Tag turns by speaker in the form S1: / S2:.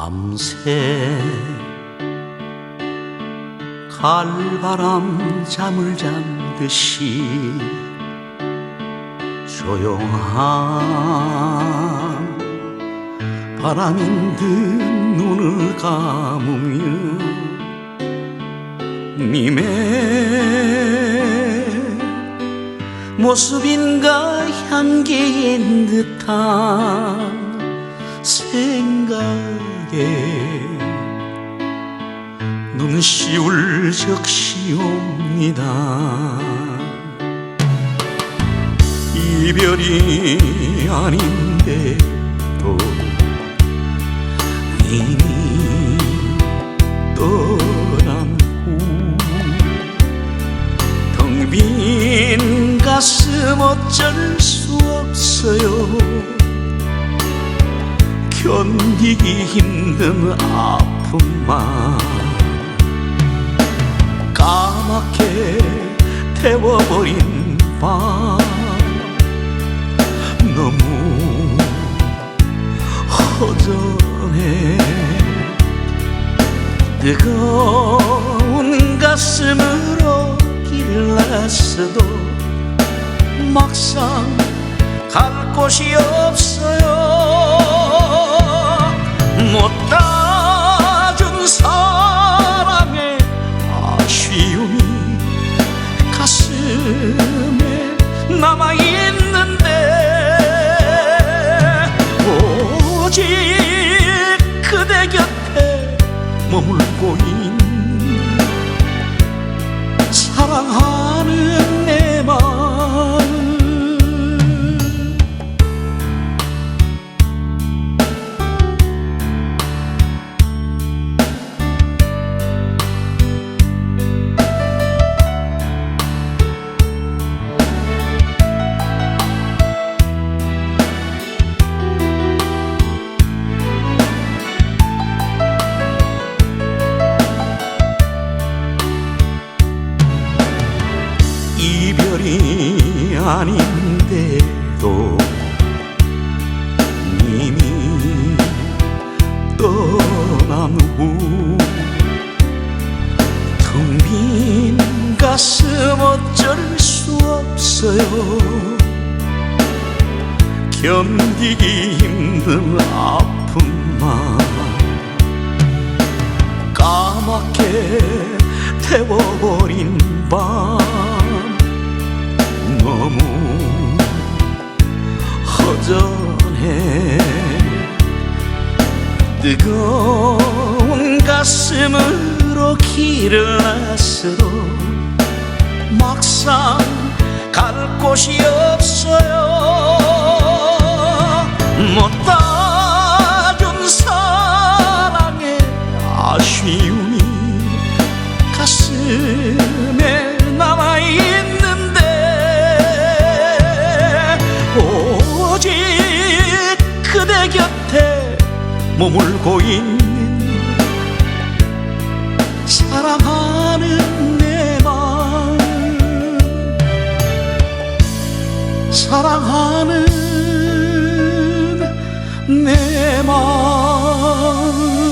S1: 곳에 갈바람 잠을 잠듯이 조용한 바람인 듯 눈을 감으며 님의 모습인가 향기인 듯한 생각 에 눈시 울 적 시옵니다. 이별이 아닌데도 이미 떠난 후텅빈 가슴 어쩔 수 없어요 견디기 힘든 아픔만 까맣게 태워버린 밤 너무 허전해. 뜨거운 가슴으로 길렀어도 막상 갈 곳이 없어요 가슴에 남아있는데 오직 그대 곁에 머물고 있는 사랑하 이별이 아닌데도 이미 떠난 후 텅 빈 가슴 어쩔 수 없어요. 견디기 힘든 아픔만 까맣게 태워버린 밤 너무 허전해. 뜨거운 가슴으로 길을 나서도 막상 갈 곳이 없어요. 못따 머물고 있는 사랑하는 내 마음. 사랑하는 내 마음